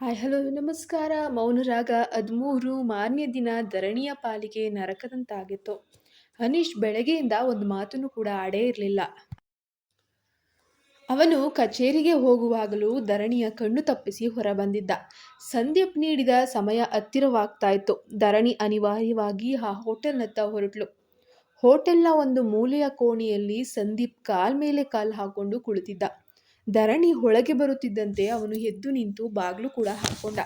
Hi, hello, ನಮಸ್ಕಾರ. ಮೌನರಾಗ ಹದಿಮೂರು ಮಾರನೇ ದಿನ ಧರಣಿಯ ಪಾಲಿಗೆ ನರಕದಂತಾಗಿತ್ತು. ಅನೀಶ್ ಬೆಳಗ್ಗೆಯಿಂದ ಒಂದು ಮಾತನ್ನು ಕೂಡ ಆಡೇ ಇರಲಿಲ್ಲ. ಅವನು ಕಚೇರಿಗೆ ಹೋಗುವಾಗಲೂ ಧರಣಿಯ ಕಣ್ಣು ತಪ್ಪಿಸಿ ಹೊರಬಂದಿದ್ದ. ಸಂದೀಪ್ ನೀಡಿದ ಸಮಯ ಹತ್ತಿರವಾಗ್ತಾ ಇತ್ತು ಧರಣಿ ಅನಿವಾರ್ಯವಾಗಿ ಆ ಹೋಟೆಲ್ನತ್ತ ಹೊರಟ್ಲು. ಹೋಟೆಲ್ನ ಒಂದು ಮೂಲೆಯ ಕೋಣೆಯಲ್ಲಿ ಸಂದೀಪ್ ಕಾಲ್ ಮೇಲೆ ಕಾಲ್ ಹಾಕೊಂಡು ಕುಳಿತಿದ್ದ. ಧರಣಿ ಒಳಗೆ ಬರುತ್ತಿದ್ದಂತೆ ಅವನು ಎದ್ದು ನಿಂತು ಬಾಗಿಲು ಕೂಡ ಹಾಕೊಂಡ.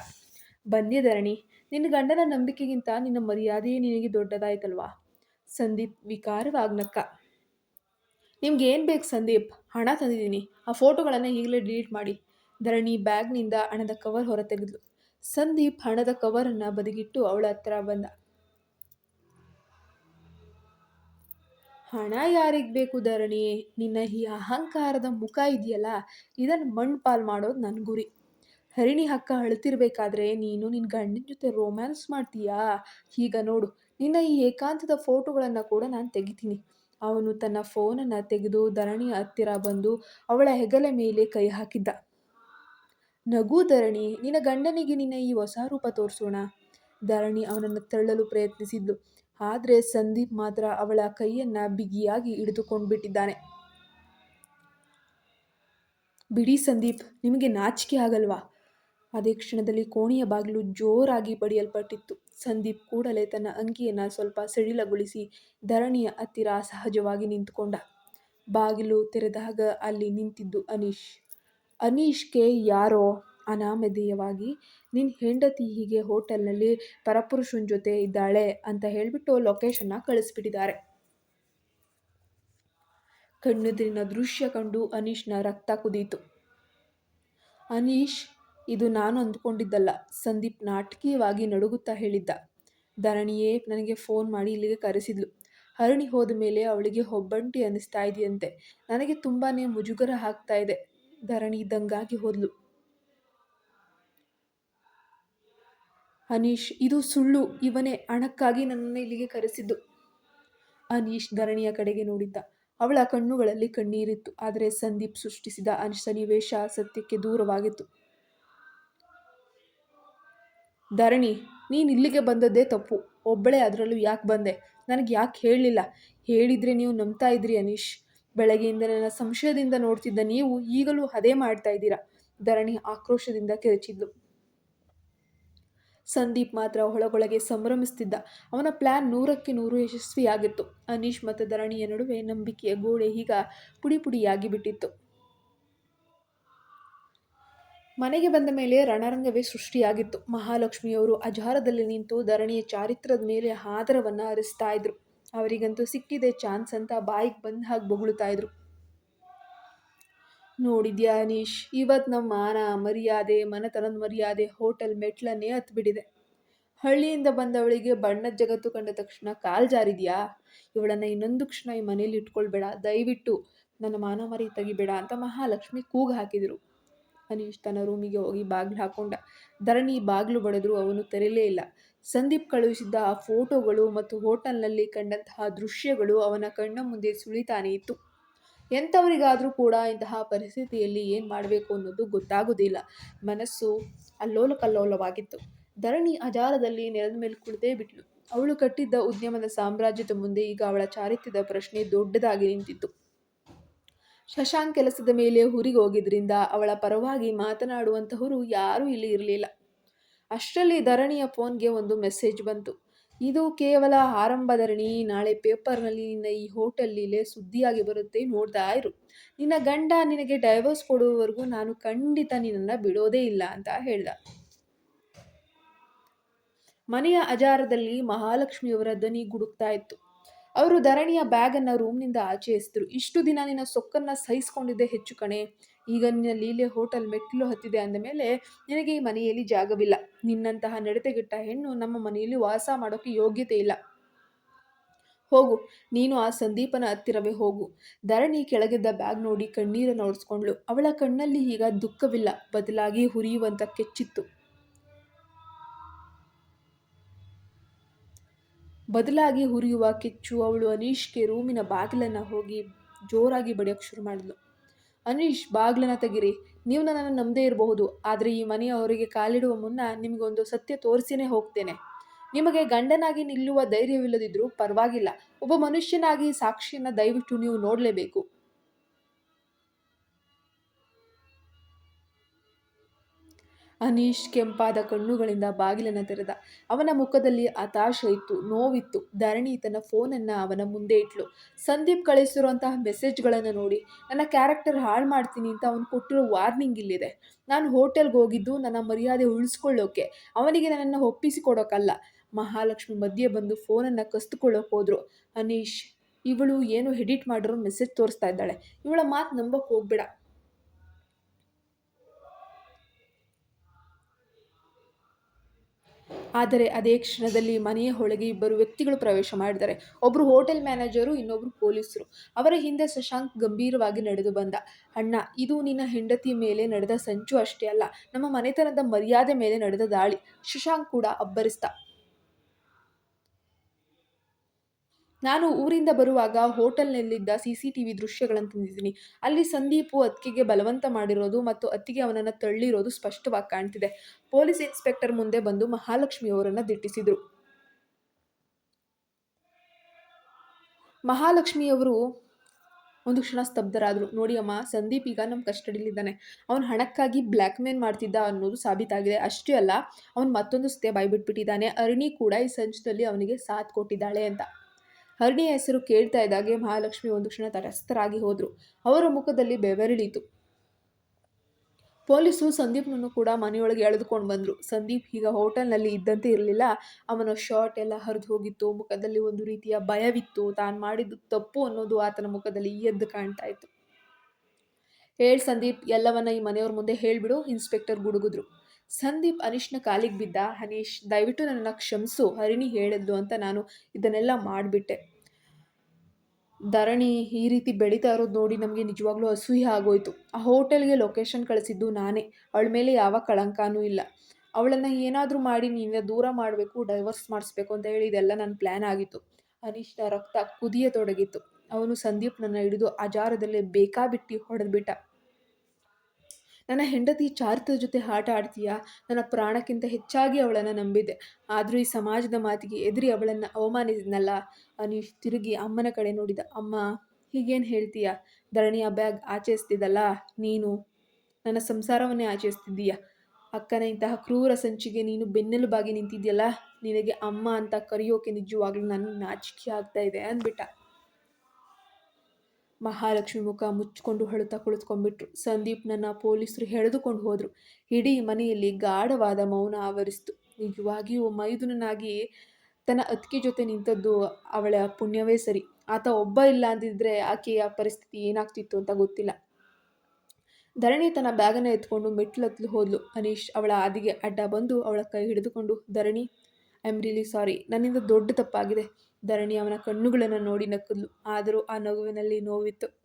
ಬಂದೆ ಧರಣಿ, ನಿನ್ನ ಗಂಡನ ನಂಬಿಕೆಗಿಂತ ನಿನ್ನ ಮರ್ಯಾದೆಯೇ ನಿನಗೆ ದೊಡ್ಡದಾಯ್ತಲ್ವಾ? ಸಂದೀಪ್ ವಿಕಾರವಾಗ್ನಕ್ಕ. ನಿಮ್ಗೆ ಏನು ಬೇಕು ಸಂದೀಪ್? ಹಣ ತಂದಿದ್ದೀನಿ. ಆ ಫೋಟೋಗಳನ್ನು ಈಗಲೇ ಡಿಲೀಟ್ ಮಾಡಿ. ಧರಣಿ ಬ್ಯಾಗ್ನಿಂದ ಹಣದ ಕವರ್ ಹೊರ ತೆಗೆದ್ಲು ಸಂದೀಪ್ ಹಣದ ಕವರನ್ನು ಬದಿಗಿಟ್ಟು ಅವಳ ಹತ್ರ ಬಂದ. ಹಣ ಯಾರಿಗೆ ಬೇಕು ಧರಣಿ? ನಿನ್ನ ಈ ಅಹಂಕಾರದ ಮುಖ ಇದೆಯಲ್ಲ? ಇದನ್ನು ಮಣ್ಣು ಪಾಲು ಮಾಡೋದು ನನ್ನ ಗುರಿ. ಹರಿಣಿ ಹಕ್ಕ ಅಳ್ತಿರ್ಬೇಕಾದ್ರೆ ನೀನು ನಿನ್ನ ಗಂಡನ ಜೊತೆ ರೋಮ್ಯಾನ್ಸ್ ಮಾಡ್ತೀಯಾ? ಈಗ ನೋಡು, ನಿನ್ನ ಈ ಏಕಾಂತದ ಫೋಟೋಗಳನ್ನು ಕೂಡ ನಾನು ತೆಗಿತೀನಿ. ಅವನು ತನ್ನ ಫೋನನ್ನು ತೆಗೆದು ಧರಣಿ ಹತ್ತಿರ ಬಂದು ಅವಳ ಹೆಗಲ ಮೇಲೆ ಕೈ ಹಾಕಿದ್ದ. ನಗು ಧರಣಿ, ನಿನ್ನ ಗಂಡನಿಗೆ ನಿನ್ನ ಈ ಹೊಸ ರೂಪ ತೋರಿಸೋಣ. ಧರಣಿ ಅವನನ್ನು ತಳ್ಳಲು ಪ್ರಯತ್ನಿಸಿದ್ಲು. ಆದರೆ ಸಂದೀಪ್ ಮಾತ್ರ ಅವಳ ಕೈಯನ್ನು ಬಿಗಿಯಾಗಿ ಹಿಡಿದುಕೊಂಡು ಬಿಟ್ಟಿದ್ದಾನೆ ಬಿಡಿ ಸಂದೀಪ್, ನಿಮಗೆ ನಾಚಿಕೆ ಆಗಲ್ವಾ? ಅದೇ ಕ್ಷಣದಲ್ಲಿ ಕೋಣೆಯ ಬಾಗಿಲು ಜೋರಾಗಿ ಬಡಿಯಲ್ಪಟ್ಟಿತ್ತು. ಸಂದೀಪ್ ಕೂಡಲೇ ತನ್ನ ಅಂಗಿಯನ್ನು ಸ್ವಲ್ಪ ಸಡಿಲಗೊಳಿಸಿ ಧರಣಿಯ ಹತ್ತಿರ ಸಹಜವಾಗಿ ನಿಂತುಕೊಂಡ. ಬಾಗಿಲು ತೆರೆದಾಗ ಅಲ್ಲಿ ನಿಂತಿದ್ದು ಅನೀಶ್. ಅನೀಶ್ಗೆ ಯಾರೋ ಅನಾಮಧೇಯವಾಗಿ ನಿನ್ನ ಹೆಂಡತಿ ಹೀಗೆ ಹೋಟೆಲ್ನಲ್ಲಿ ಪರಪುರುಷನ ಜೊತೆ ಇದ್ದಾಳೆ ಅಂತ ಹೇಳಿಬಿಟ್ಟು ಲೊಕೇಶನ್ನ ಕಳಿಸ್ಬಿಟ್ಟಿದ್ದಾರೆ. ಕಣ್ಣೆದುರಿನ ದೃಶ್ಯ ಕಂಡು ಅನೀಶ್ನ ರಕ್ತ ಕುದೀತು. ಅನೀಶ್, ಇದು ನಾನು ಅಂದ್ಕೊಂಡಿದ್ದಲ್ಲ, ಸಂದೀಪ್ ನಾಟಕೀಯವಾಗಿ ನಡುಗುತ್ತಾ ಹೇಳಿದ್ದ. ಧರಣಿಯೇ, ನನಗೆ ಫೋನ್ ಮಾಡಿ ಇಲ್ಲಿಗೆ ಕರೆಸಿದ್ಲು. ಹರಣಿ ಹೋದ ಮೇಲೆ ಅವಳಿಗೆ ಒಬ್ಬಂಟಿ ಅನ್ನಿಸ್ತಾ ಇದೆಯಂತೆ. ನನಗೆ ತುಂಬಾ ಮುಜುಗರ ಆಗ್ತಾ ಇದೆ. ಧರಣಿ ದಂಗಾಗಿ ಹೋದ್ಲು. ಅನೀಶ್, ಇದು ಸುಳ್ಳು. ಇವನೇ ಹಣಕ್ಕಾಗಿ ನನ್ನನ್ನು ಇಲ್ಲಿಗೆ ಕರೆಸಿದ್ದು. ಅನೀಶ್ ಧರಣಿಯ ಕಡೆಗೆ ನೋಡಿದ್ದ. ಅವಳ ಕಣ್ಣುಗಳಲ್ಲಿ ಕಣ್ಣೀರಿತ್ತು. ಆದರೆ ಸಂದೀಪ್ ಸೃಷ್ಟಿಸಿದ ಸನ್ನಿವೇಶ ಸತ್ಯಕ್ಕೆ ದೂರವಾಗಿತ್ತು. ಧರಣಿ, ನೀನು ಇಲ್ಲಿಗೆ ಬಂದದ್ದೇ ತಪ್ಪು. ಒಬ್ಬಳೇ ಅದರಲ್ಲೂ ಯಾಕೆ ಬಂದೆ? ನನಗೆ ಯಾಕೆ ಹೇಳಲಿಲ್ಲ ಹೇಳಿದರೆ ನೀವು ನಂಬ್ತಾ ಇದ್ರಿ ಅನೀಶ್. ಬೆಳಗ್ಗೆಯಿಂದ ನನ್ನ ಸಂಶಯದಿಂದ ನೋಡ್ತಿದ್ದ ನೀವು ಈಗಲೂ ಅದೇ ಮಾಡ್ತಾ ಇದ್ದೀರಾ? ಧರಣಿ ಆಕ್ರೋಶದಿಂದ ಕೆರಚಿದ್ಲು. ಸಂದೀಪ್ ಮಾತ್ರ ಒಳಗೊಳಗೆ ಸಂಭ್ರಮಿಸ್ತಿದ್ದ. ಅವನ ಪ್ಲಾನ್ ನೂರಕ್ಕೆ ನೂರು ಯಶಸ್ವಿಯಾಗಿತ್ತು. ಅನೀಶ್ ಮತ್ತು ಧರಣಿಯ ನಡುವೆ ನಂಬಿಕೆಯ ಗೋಡೆ ಈಗ ಪುಡಿ ಪುಡಿಯಾಗಿ ಬಿಟ್ಟಿತ್ತು. ಮನೆಗೆ ಬಂದ ಮೇಲೆ ರಣರಂಗವೇ ಸೃಷ್ಟಿಯಾಗಿತ್ತು. ಮಹಾಲಕ್ಷ್ಮಿಯವರು ಅಜಾರದಲ್ಲಿ ನಿಂತು ಧರಣಿಯ ಚಾರಿತ್ರದ ಮೇಲೆ ಆದರವನ್ನು ಹರಿಸ್ತಾ ಇದ್ರು. ಅವರಿಗಂತೂ ಸಿಕ್ಕಿದೆ ಚಾನ್ಸ್ ಅಂತ ಬಾಯಿಗೆ ಬಂದ ಹಾಗೆ ಬೊಗಳುತ್ತಾ ಇದ್ರು. ನೋಡಿದ್ಯಾ ಅನೀಶ್? ಇವತ್ತು ನಮ್ಮ ಮಾನ, ಮರ್ಯಾದೆ, ಮನತನದ ಮರ್ಯಾದೆ, ಹೋಟೆಲ್ ಮೆಟ್ಲನ್ನೇ ಹತ್ಬಿಟ್ಟಿದೆ ಹಳ್ಳಿಯಿಂದ ಬಂದವಳಿಗೆ ಬಣ್ಣದ ಜಗತ್ತು ಕಂಡ ತಕ್ಷಣ ಕಾಲ್ ಜಾರಿದ್ಯಾ? ಇವಳನ್ನು ಇನ್ನೊಂದು ಕ್ಷಣ ಈ ಮನೇಲಿ ಇಟ್ಕೊಳ್ಬೇಡ. ದಯವಿಟ್ಟು ನನ್ನ ಮಾನ ಮರಿ ತೆಗಿಬೇಡ ಅಂತ ಮಹಾಲಕ್ಷ್ಮಿ ಕೂಗು ಹಾಕಿದರು. ಅನೀಶ್ ತನ್ನ ರೂಮಿಗೆ ಹೋಗಿ ಬಾಗಿಲು ಹಾಕೊಂಡ. ಧರಣಿ ಬಾಗಿಲು ಬಡಿದ್ರು ಅವನು ತೆರೆಯಲೇ ಇಲ್ಲ. ಸಂದೀಪ್ ಕಳುಹಿಸಿದ್ದ ಆ ಫೋಟೋಗಳು ಮತ್ತು ಹೋಟೆಲ್ನಲ್ಲಿ ಕಂಡಂತಹ ದೃಶ್ಯಗಳು ಅವನ ಕಣ್ಣ ಮುಂದೆ ಸುಳಿತಾನೆ ಇತ್ತು. ಎಂಥವರಿಗಾದರೂ ಕೂಡ ಇಂತಹ ಪರಿಸ್ಥಿತಿಯಲ್ಲಿ ಏನು ಮಾಡಬೇಕು ಅನ್ನೋದು ಗೊತ್ತಾಗೋದಿಲ್ಲ. ಮನಸ್ಸು ಅಲ್ಲೋಲ ಕಲ್ಲೋಲವಾಗಿತ್ತು ಧರಣಿ ಅಜಾರದಲ್ಲಿ ನೆಲದ ಮೇಲೆ ಕುಳಿತೇ ಬಿಟ್ಟಳು ಅವಳು ಕಟ್ಟಿದ್ದ ಉದ್ಯಮದ ಸಾಮ್ರಾಜ್ಯದ ಮುಂದೆ ಈಗ ಅವಳ ಚಾರಿತ್ಯದ ಪ್ರಶ್ನೆ ದೊಡ್ಡದಾಗಿ ನಿಂತಿತ್ತು. ಶಶಾಂಕ್ ಕೆಲಸದ ಮೇಲೆ ಊರಿಗೆ ಹೋಗಿದ್ರಿಂದ ಅವಳ ಪರವಾಗಿ ಮಾತನಾಡುವಂತಹವರು ಯಾರೂ ಇಲ್ಲಿ ಇರಲಿಲ್ಲ. ಅಷ್ಟರಲ್ಲಿ ಧರಣಿಯ ಫೋನ್ಗೆ ಒಂದು ಮೆಸೇಜ್ ಬಂತು. ಇದು ಕೇವಲ ಆರಂಭಧರಣಿ ನಾಳೆ ಪೇಪರ್ನಲ್ಲಿ ನಿನ್ನ ಈ ಹೋಟೆಲ್ಲೇ ಸುದ್ದಿಯಾಗಿ ಬರುತ್ತೆ ನೋಡ್ತಾ ಇರು. ನಿನ್ನ ಗಂಡ ನಿನಗೆ ಡೈವರ್ಸ್ ಕೊಡುವವರೆಗೂ ನಾನು ಖಂಡಿತ ನಿನ್ನನ್ನು ಬಿಡೋದೇ ಇಲ್ಲ ಅಂತ ಹೇಳ್ದ. ಮನೆಯ ಅಜಾರದಲ್ಲಿ ಮಹಾಲಕ್ಷ್ಮಿಯವರ ದನಿ ಗುಡುಕ್ತಾ ಇತ್ತು. ಅವರು ಧರಣಿಯ ಬ್ಯಾಗನ್ನು ರೂಮ್ನಿಂದ ಆಚೆ ಎಸೆದರು ಇಷ್ಟು ದಿನ ನಿನ್ನ ಸೊಕ್ಕನ್ನು ಸಹಿಸ್ಕೊಂಡಿದ್ದೆ ಹೆಚ್ಚು ಕಣೆ. ಈಗ ನಿನ್ನ ಲೀಲೆ ಹೋಟೆಲ್ ಮೆಟ್ಟಿಲು ಹತ್ತಿದೆ ಅಂದ ಮೇಲೆ, ನಿನಗೆ ಈ ಮನೆಯಲ್ಲಿ ಜಾಗವಿಲ್ಲ. ನಿನ್ನಂತಹ ನಡತೆಗೆಟ್ಟ ಹೆಣ್ಣು ನಮ್ಮ ಮನೆಯಲ್ಲಿ ವಾಸ ಮಾಡೋಕ್ಕೆ ಯೋಗ್ಯತೆ ಇಲ್ಲ. ಹೋಗು, ನೀನು ಆ ಸಂದೀಪನ ಹತ್ತಿರವೇ ಹೋಗು. ಧರಣಿ ಕೆಳಗಿದ್ದ ಬ್ಯಾಗ್ ನೋಡಿ ಕಣ್ಣೀರನ್ನು ಉಳಿಸ್ಕೊಂಡ್ಳು ಅವಳ ಕಣ್ಣಲ್ಲಿ ಈಗ ದುಃಖವಿಲ್ಲ. ಬದಲಾಗಿ ಹುರಿಯುವಂಥ ಕೆಚ್ಚಿತ್ತು. ಬದಲಾಗಿ ಹುರಿಯುವ ಕಿಚ್ಚು ಅವಳು ಅನೀಶ್ಗೆ ರೂಮಿನ ಬಾಗಿಲನ್ನು ಹೋಗಿ ಜೋರಾಗಿ ಬಡಿಯೋಕ್ಕೆ ಶುರು ಮಾಡಿದ್ಲು. ಅನೀಶ್, ಬಾಗಿಲನ್ನು ತೆಗಿರಿ. ನೀವು ನನ್ನನ್ನು ನಂಬದೇ ಇರಬಹುದು. ಆದರೆ ಈ ಮನೆಯವರಿಗೆ ಕಾಲಿಡುವ ಮುನ್ನ ನಿಮಗೊಂದು ಸತ್ಯ ತೋರಿಸಿನೇ ಹೋಗ್ತೇನೆ. ನಿಮಗೆ ಗಂಡನಾಗಿ ನಿಲ್ಲುವ ಧೈರ್ಯವಿಲ್ಲದಿದ್ದರೂ ಪರವಾಗಿಲ್ಲ. ಒಬ್ಬ ಮನುಷ್ಯನಾಗಿ ಸಾಕ್ಷಿಯನ್ನು ಸಾಕ್ಷಿಯನ್ನ ದಯವಿಟ್ಟು ನೀವು ನೋಡಲೇಬೇಕು. ಅನೀಶ್ ಕೆಂಪಾದ ಕಣ್ಣುಗಳಿಂದ ಬಾಗಿಲನ್ನು ತೆರೆದ. ಅವನ ಮುಖದಲ್ಲಿ ಹತಾಶ ಇತ್ತು ನೋವಿತ್ತು. ಧರಣಿ ತನ್ನ ಫೋನನ್ನು ಅವನ ಮುಂದೆ ಇಟ್ಲು. ಸಂದೀಪ್ ಕಳಿಸಿರುವಂತಹ ಮೆಸೇಜ್ಗಳನ್ನು ನೋಡಿ, ನನ್ನ ಕ್ಯಾರೆಕ್ಟರ್ ಹಾಳು ಮಾಡ್ತೀನಿ ಅಂತ ಅವನು ಕೊಟ್ಟಿರೋ ವಾರ್ನಿಂಗ್ ಇಲ್ಲಿದೆ. ನಾನು ಹೋಟೆಲ್ಗೆ ಹೋಗಿದ್ದು ನನ್ನ ಮರ್ಯಾದೆ ಉಳಿಸ್ಕೊಳ್ಳೋಕೆ. ಅವನಿಗೆ ನನ್ನನ್ನು ಒಪ್ಪಿಸಿಕೊಡೋಕ್ಕಲ್ಲ ಮಹಾಲಕ್ಷ್ಮಿ ಮಧ್ಯೆ ಬಂದು ಫೋನನ್ನು ಕಸ್ದುಕೊಳ್ಳೋಕೆ ಹೋದರು. ಅನೀಶ್, ಇವಳು ಏನು ಎಡಿಟ್ ಮಾಡಿರೋ ಮೆಸೇಜ್ ತೋರಿಸ್ತಾ ಇದ್ದಾಳೆ. ಇವಳ ಮಾತು ನಂಬಕ್ಕೆ ಹೋಗ್ಬೇಡ. ಆದರೆ ಅದೇ ಕ್ಷಣದಲ್ಲಿ ಮನೆಯ ಒಳಗೆ ಇಬ್ಬರು ವ್ಯಕ್ತಿಗಳು ಪ್ರವೇಶ ಮಾಡಿದ್ದಾರೆ. ಒಬ್ಬರು ಹೋಟೆಲ್ ಮ್ಯಾನೇಜರು ಇನ್ನೊಬ್ಬರು ಪೊಲೀಸರು. ಅವರ ಹಿಂದೆ ಶಶಾಂಕ್ ಗಂಭೀರವಾಗಿ ನಡೆದು ಬಂದ. ಅಣ್ಣ, ಇದು ನಿನ್ನ ಹೆಂಡತಿ ಮೇಲೆ ನಡೆದ ಸಂಚು ಅಷ್ಟೇ ಅಲ್ಲ, ನಮ್ಮ ಮನೆತನದ ಮರ್ಯಾದೆ ಮೇಲೆ ನಡೆದ ದಾಳಿ ಶಶಾಂಕ್ ಕೂಡ ಅಬ್ಬರಿಸ್ತ ನಾನು ಊರಿಂದ ಬರುವಾಗ ಹೋಟೆಲ್ನಲ್ಲಿದ್ದ ಸಿ ಸಿ ಟಿ ವಿ ದೃಶ್ಯಗಳನ್ನು ತಂದಿದ್ದೀನಿ. ಅಲ್ಲಿ ಸಂದೀಪು ಅತ್ತಿಗೆಗೆ ಬಲವಂತ ಮಾಡಿರೋದು ಮತ್ತು ಅತ್ತಿಗೆ ಅವನನ್ನು ತಳ್ಳಿರೋದು ಸ್ಪಷ್ಟವಾಗಿ ಕಾಣ್ತಿದೆ. ಪೊಲೀಸ್ ಇನ್ಸ್ಪೆಕ್ಟರ್ ಮುಂದೆ ಬಂದು ಮಹಾಲಕ್ಷ್ಮಿ ಅವರನ್ನು ದಿಟ್ಟಿಸಿದರು. ಮಹಾಲಕ್ಷ್ಮಿಯವರು ಒಂದು ಕ್ಷಣ ಸ್ತಬ್ಧರಾದರು. ನೋಡಿ ಅಮ್ಮ, ಸಂದೀಪ್ ಈಗ ನಮ್ಮ ಕಸ್ಟಡಿಲಿದ್ದಾನೆ. ಅವನು ಹಣಕ್ಕಾಗಿ ಬ್ಲ್ಯಾಕ್ ಮೇಲ್ ಮಾಡ್ತಿದ್ದ ಅನ್ನೋದು ಸಾಬೀತಾಗಿದೆ. ಅಷ್ಟೇ ಅಲ್ಲ, ಅವನು ಮತ್ತೊಂದು ಬಾಯ್ಬಿಟ್ಬಿಟ್ಟಿದ್ದಾನೆ. ಅರಣಿ ಕೂಡ ಈ ಸಂಚದಲ್ಲಿ ಅವನಿಗೆ ಸಾಥ್ ಕೊಟ್ಟಿದ್ದಾಳೆ ಅಂತ. ಹರಣಿಯ ಹೆಸರು ಕೇಳ್ತಾ ಇದ್ದಾಗೆ ಮಹಾಲಕ್ಷ್ಮಿ ಒಂದು ಕ್ಷಣ ತಟಸ್ಥರಾಗಿ ಹೋದರು. ಅವರ ಮುಖದಲ್ಲಿ ಬೆವರಿಳಿತು. ಪೊಲೀಸರು ಸಂದೀಪ್ನನ್ನು ಕೂಡ ಮನೆಯೊಳಗೆ ಎಳೆದುಕೊಂಡು ಬಂದರು. ಸಂದೀಪ್ ಈಗ ಹೋಟೆಲ್ನಲ್ಲಿ ಇದ್ದಂತೆ ಇರಲಿಲ್ಲ. ಅವನ ಶರ್ಟ್ ಎಲ್ಲ ಹರಿದು ಹೋಗಿತ್ತು. ಮುಖದಲ್ಲಿ ಒಂದು ರೀತಿಯ ಭಯವಿತ್ತು. ತಾನು ಮಾಡಿದ್ದು ತಪ್ಪು ಅನ್ನೋದು ಆತನ ಮುಖದಲ್ಲಿ ಎದ್ದು ಕಾಣ್ತಾ ಇತ್ತು. ಹೇಳಿ ಸಂದೀಪ್, ಎಲ್ಲವನ್ನ ಈ ಮನೆಯವ್ರ ಮುಂದೆ ಹೇಳಿಬಿಡು. ಇನ್ಸ್ಪೆಕ್ಟರ್ ಗುಡುಗುದ್ರು. ಸಂದೀಪ್ ಅನೀಶ್ನ ಕಾಲಿಗೆ ಬಿದ್ದ, ಹನೀಶ್, ದಯವಿಟ್ಟು ನನ್ನನ್ನು ಕ್ಷಮಿಸು, ಹರಿಣಿ ಹೇಳಿದ್ದು ಅಂತ ನಾನು ಇದನ್ನೆಲ್ಲ ಮಾಡಿಬಿಟ್ಟೆ. ಧರಣಿ ಈ ರೀತಿ ಬೆಳೀತಾ ಇರೋದು ನೋಡಿ ನಮಗೆ ನಿಜವಾಗ್ಲೂ ಅಸೂಯೆ ಆಗೋಯ್ತು. ಆ ಹೋಟೆಲ್ಗೆ ಲೊಕೇಶನ್ ಕಳಿಸಿದ್ದು ನಾನೇ, ಅವಳ ಮೇಲೆ ಯಾವ ಕಳಂಕನೂ ಇಲ್ಲ. ಅವಳನ್ನು ಏನಾದರೂ ಮಾಡಿ ನೀನು ದೂರ ಮಾಡಬೇಕು ಡೈವರ್ಸ್ ಮಾಡಿಸ್ಬೇಕು ಅಂತ ಹೇಳಿ ಇದೆಲ್ಲ ನನ್ನ ಪ್ಲ್ಯಾನ್ ಆಗಿತ್ತು. ಅನೀಶ್ನ ರಕ್ತ ಕುದಿಯತೊಡಗಿತ್ತು. ಅವನು ಸಂದೀಪ್ ನನ್ನ ಹಿಡಿದು ಅಜಾರದಲ್ಲೇ ಬೇಕಾಬಿಟ್ಟು ಹೊಡೆದ್ಬಿಟ್ಟ. ನನ್ನ ಹೆಂಡತಿ ಚಾರಿತ್ರದ ಜೊತೆ ಆಟ ಆಡ್ತೀಯಾ? ನನ್ನ ಪ್ರಾಣಕ್ಕಿಂತ ಹೆಚ್ಚಾಗಿ ಅವಳನ್ನು ನಂಬಿದೆ. ಆದರೂ ಈ ಸಮಾಜದ ಮಾತಿಗೆ ಎದುರಿ ಅವಳನ್ನು ಅವಮಾನಿಸಿದ್ನಲ್ಲ? ಅನೀಶ್ ತಿರುಗಿ ಅಮ್ಮನ ಕಡೆ ನೋಡಿದ, ಅಮ್ಮ, ಹೀಗೇನು ಹೇಳ್ತೀಯ? ಧರಣಿಯ ಬ್ಯಾಗ್ ಆಚರಿಸ್ತಿದ್ದಲ್ಲ ನೀನು ನನ್ನ ಸಂಸಾರವನ್ನೇ ಆಚರಿಸ್ತಿದ್ದೀಯ ಅಕ್ಕನ ಇಂತಹ ಕ್ರೂರ ಸಂಚಿಗೆ ನೀನು ಬೆನ್ನೆಲುಬಾಗಿ ನಿಂತಿದ್ಯಲ್ಲ? ನಿನಗೆ ಅಮ್ಮ ಅಂತ ಕರೆಯೋಕೆ ನಿಜವಾಗ್ಲೂ ನನ್ನ ನಾಚಿಕೆ ಆಗ್ತಾ ಇದೆ, ಅಂದ್ಬಿಟ್ಟ. ಮಹಾಲಕ್ಷ್ಮಿ ಮುಖ ಮುಚ್ಚಿಕೊಂಡು ಹೊಳುತ್ತಾ ಕುಳಿತುಕೊಂಡ್ಬಿಟ್ರು. ಸಂದೀಪ್ ನನ್ನ ಪೊಲೀಸರು ಹೆಳೆದುಕೊಂಡು ಹೋದರು. ಇಡೀ ಮನೆಯಲ್ಲಿ ಗಾಢವಾದ ಮೌನ ಆವರಿಸಿತು. ನಿಜವಾಗಿಯೂ ಮೈದುನನಾಗಿ ತನ್ನ ಅತ್ತಿಗೆ ಜೊತೆ ನಿಂತದ್ದು ಅವಳ ಪುಣ್ಯವೇ ಸರಿ. ಆತ ಒಬ್ಬ ಇಲ್ಲ ಅಂದಿದ್ರೆ ಆಕೆಯ ಪರಿಸ್ಥಿತಿ ಏನಾಗ್ತಿತ್ತು ಅಂತ ಗೊತ್ತಿಲ್ಲ. ಧರಣಿ ತನ್ನ ಬ್ಯಾಗನ್ನು ಎತ್ಕೊಂಡು ಮೆಟ್ಲತ್ಲು ಹೋದ್ಲು. ಅನೀಶ್ ಅವಳ ಆದಿಗೆ ಅಡ್ಡ ಬಂದು ಅವಳ ಕೈ ಹಿಡಿದುಕೊಂಡು, Dharani, I am really sorry. ನನ್ನಿಂದ ದೊಡ್ಡ ತಪ್ಪಾಗಿದೆ. ಧರಣಿ ಅವನ ಕಣ್ಣುಗಳನ್ನು ನೋಡಿ ನಕ್ಕದ್ಲು ಆದರೂ ಆ ನಗುವಿನಲ್ಲಿ ನೋವಿತ್ತು.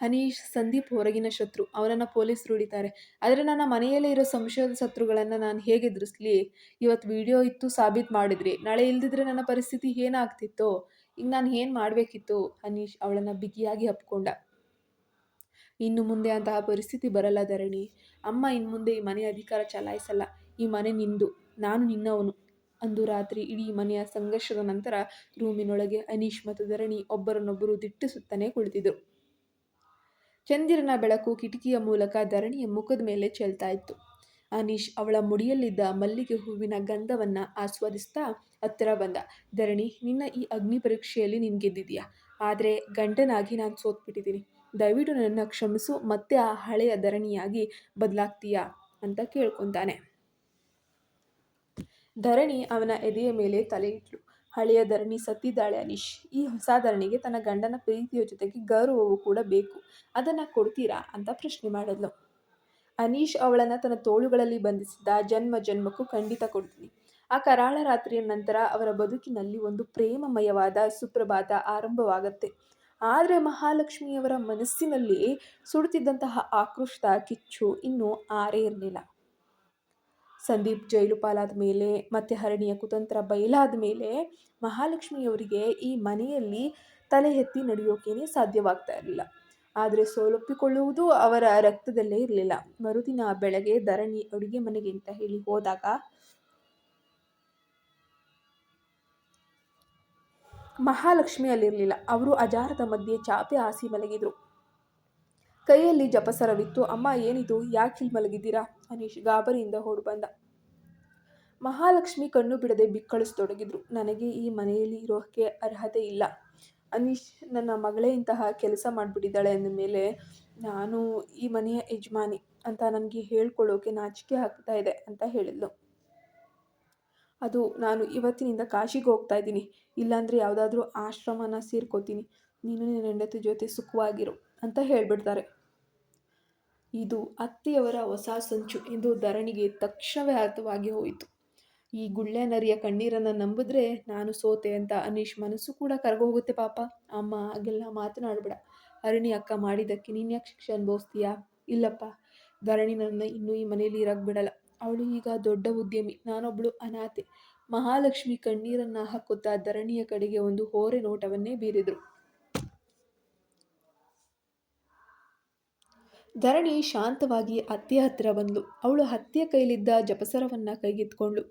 ಹನೀಶ್, ಸಂದೀಪ್ ಹೊರಗಿನ ಶತ್ರು. ಅವನನ್ನು ಪೊಲೀಸರು ಹಿಡಿತಾರೆ. ಆದರೆ ನನ್ನ ಮನೆಯಲ್ಲೇ ಇರೋ ಸಂಶಯದ ಶತ್ರುಗಳನ್ನು ನಾನು ಹೇಗೆ ಎದುರಿಸ್ಲಿ? ಇವತ್ತು ವಿಡಿಯೋ ಇತ್ತು ಸಾಬೀತು ಮಾಡಿದ್ರಿ. ನಾಳೆ ಇಲ್ದಿದ್ರೆ ನನ್ನ ಪರಿಸ್ಥಿತಿ ಏನಾಗ್ತಿತ್ತು? ಈಗ ನಾನು ಏನು ಮಾಡಬೇಕಿತ್ತು? ಹನೀಶ್ ಅವಳನ್ನು ಬಿಗಿಯಾಗಿ ಹಪ್ಕೊಂಡ ಇನ್ನು ಮುಂದೆ ಅಂತಹ ಪರಿಸ್ಥಿತಿ ಬರಲ್ಲ ಧರಣಿ. ಅಮ್ಮ ಇನ್ನು ಮುಂದೆ ಈ ಮನೆ ಅಧಿಕಾರ ಚಲಾಯಿಸಲ್ಲ. ಈ ಮನೆ ನಿಂದು. ನಾನು ನಿನ್ನವನು. ಅಂದು ರಾತ್ರಿ ಇಡೀ ಮನೆಯ ಸಂಘರ್ಷದ ನಂತರ ರೂಮಿನೊಳಗೆ ಅನೀಶ್ ಮತ್ತು ಧರಣಿ ಒಬ್ಬರನ್ನೊಬ್ಬರು ದಿಟ್ಟಿಸುತ್ತಾನೆ ಕುಳಿತಿದ್ದರು ಚಂದಿರನ ಬೆಳಕು ಕಿಟಕಿಯ ಮೂಲಕ ಧರಣಿಯ ಮುಖದ ಮೇಲೆ ಚೆಲ್ತಾ ಇತ್ತು. ಅನೀಶ್ ಅವಳ ಮುಡಿಯಲ್ಲಿದ್ದ ಮಲ್ಲಿಗೆ ಹೂವಿನ ಗಂಧವನ್ನ ಆಸ್ವಾದಿಸ್ತಾ ಹತ್ತಿರ ಬಂದ, ಧರಣಿ, ನಿನ್ನ ಈ ಅಗ್ನಿ ಪರೀಕ್ಷೆಯಲ್ಲಿ ನೀನು ಗೆದ್ದಿದೀಯಾ ಆದರೆ ಗಂಡನಾಗಿ ನಾನು ಸೋತ್ಬಿಟ್ಟಿದ್ದೀನಿ. ದಯವಿಟ್ಟು ನನ್ನ ಕ್ಷಮಿಸು, ಮತ್ತೆ ಆ ಹಳೆಯ ಧರಣಿಯಾಗಿ ಬದಲಾಗ್ತೀಯಾ? ಅಂತ ಕೇಳ್ಕೊತಾನೆ. ಧರಣಿ ಅವನ ಎದೆಯ ಮೇಲೆ ತಲೆ ಇಟ್ಲು ಹಳೆಯ ಧರಣಿ ಸತ್ತಿದ್ದಾಳೆ ಅನೀಶ್. ಈ ಹೊಸ ಧರಣಿಗೆ ತನ್ನ ಗಂಡನ ಪ್ರೀತಿಯ ಜೊತೆಗೆ ಗೌರವವು ಕೂಡ ಬೇಕು. ಅದನ್ನು ಕೊಡ್ತೀರಾ ಅಂತ ಪ್ರಶ್ನೆ ಮಾಡಿದ್ಲು. ಅನೀಶ್ ಅವಳನ್ನು ತನ್ನ ತೋಳುಗಳಲ್ಲಿ ಬಂಧಿಸಿದ್ದ ಜನ್ಮ ಜನ್ಮಕ್ಕೂ ಖಂಡಿತ ಕೊಡ್ತೀನಿ. ಆ ಕರಾಳ ರಾತ್ರಿಯ ನಂತರ ಅವರ ಬದುಕಿನಲ್ಲಿ ಒಂದು ಪ್ರೇಮಮಯವಾದ ಸುಪ್ರಭಾತ ಆರಂಭವಾಗತ್ತೆ. ಆದರೆ ಮಹಾಲಕ್ಷ್ಮಿಯವರ ಮನಸ್ಸಿನಲ್ಲಿ ಸುಡುತ್ತಿದ್ದಂತಹ ಆಕೃಷ್ಟ ಕಿಚ್ಚು ಇನ್ನೂ ಆರೇ ಇರಲಿಲ್ಲ. ಸಂದೀಪ್ ಜೈಲು ಪಾಲಾದ ಮೇಲೆ ಮತ್ತು ಹರಣಿಯ ಕುತಂತ್ರ ಬಯಲಾದ ಮೇಲೆ ಮಹಾಲಕ್ಷ್ಮಿಯವರಿಗೆ ಈ ಮನೆಯಲ್ಲಿ ತಲೆ ಎತ್ತಿ ನಡೆಯೋಕೇನೆ ಸಾಧ್ಯವಾಗ್ತಾ ಇರಲಿಲ್ಲ. ಆದರೆ ಸೋಲೊಪ್ಪಿಕೊಳ್ಳುವುದು ಅವರ ರಕ್ತದಲ್ಲೇ ಇರಲಿಲ್ಲ. ಮರುದಿನ ಬೆಳಗ್ಗೆ ಧರಣಿ ಅಡುಗೆ ಮನೆಗೆ ಅಂತ ಹೇಳಿ ಹೋದಾಗ ಮಹಾಲಕ್ಷ್ಮಿ ಅಲ್ಲಿರಲಿಲ್ಲ. ಅವರು ಅಜಾರದ ಮಧ್ಯೆ ಚಾಪೆ ಹಾಸಿ ಮಲಗಿದ್ರು. ಕೈಯಲ್ಲಿ ಜಪಸರವಿತ್ತು ಅಮ್ಮ, ಏನಿದು? ಯಾಕೆ ಇಲ್ಲಿ ಮಲಗಿದ್ದೀರಾ? ಅನೀಶ್ ಗಾಬರಿಯಿಂದ ಹೊರ ಬಂದ ಮಹಾಲಕ್ಷ್ಮಿ ಕಣ್ಣು ಬಿಡದೆ ಬಿಕ್ಕಳಿಸತೊಡಗಿದ್ರು ನನಗೆ ಈ ಮನೆಯಲ್ಲಿ ಇರೋಕ್ಕೆ ಅರ್ಹತೆ ಇಲ್ಲ. ಅನೀಶ್ ನನ್ನ ಮಗಳೇ ಇಂತಹ ಕೆಲಸ ಮಾಡಿಬಿಟ್ಟಿದ್ದಾಳೆ ಅಂದ ಮೇಲೆ, ನಾನು ಈ ಮನೆಯ ಯಜಮಾನಿ ಅಂತ ನನಗೆ ಹೇಳ್ಕೊಳ್ಳೋಕೆ ನಾಚಿಕೆ ಆಗ್ತಾ ಇದೆ ಅಂತ ಹೇಳಿದ್ಲು. ಅದು ನಾನು ಇವತ್ತಿನಿಂದ ಕಾಶಿಗೆ ಹೋಗ್ತಾ ಇದ್ದೀನಿ. ಇಲ್ಲಾಂದರೆ ಯಾವುದಾದ್ರೂ ಆಶ್ರಮನ ಸೇರ್ಕೋತೀನಿ. ನೀನು ನಿನ್ನ ಹೆಂಡತಿ ಜೊತೆ ಸುಖವಾಗಿರು ಅಂತ ಹೇಳಿಬಿಡ್ತಾರೆ. ಇದು ಅತ್ತೆಯವರ ಹೊಸ ಸಂಚು ಎಂದು ಧರಣಿಗೆ ತಕ್ಷಣವೇ ಅರ್ಥವಾಗಿ ಹೋಯಿತು. ಈ ಗುಳ್ಳೆ ನರಿಯ ಕಣ್ಣೀರನ್ನು ನಂಬಿದ್ರೆ ನಾನು ಸೋತೆ ಅಂತ ಅನೀಶ್ ಮನಸ್ಸು ಕೂಡ ಕರಗೋಗುತ್ತೆ ಪಾಪ. ಅಮ್ಮ, ಹಾಗೆಲ್ಲ ಮಾತನಾಡಬೇಡ. ಅರಣಿ ಅಕ್ಕ ಮಾಡಿದ್ದಕ್ಕೆ ನೀನು ಯಾಕೆ ಶಿಕ್ಷೆ ಅನುಭವಿಸ್ತೀಯಾ? ಇಲ್ಲಪ್ಪ. ಧರಣಿ ನನ್ನ ಇನ್ನೂ ಈ ಮನೆಯಲ್ಲಿ ಇರಕ್ಕೆ ಬಿಡಲ್ಲ ಅವಳು ಈಗ ದೊಡ್ಡ ಉದ್ಯಮಿ. ನಾನೊಬ್ಬಳು ಅನಾಥೆ. ಮಹಾಲಕ್ಷ್ಮಿ ಕಣ್ಣೀರನ್ನು ಹಾಕುತ್ತಾ ಧರಣಿಯ ಕಡೆಗೆ ಒಂದು ಹೋರೆ ನೋಟವನ್ನೇ ಬೀರಿದ್ರು. ಧರಣಿ ಶಾಂತವಾಗಿ ಅತ್ತೆಯ ಹತ್ತಿರ ಬಂದು ಅವಳು ಹತ್ತೆಯ ಕೈಲಿದ್ದ ಜಪಸರವನ್ನು ಕೈಗೆತ್ಕೊಂಡ್ಳು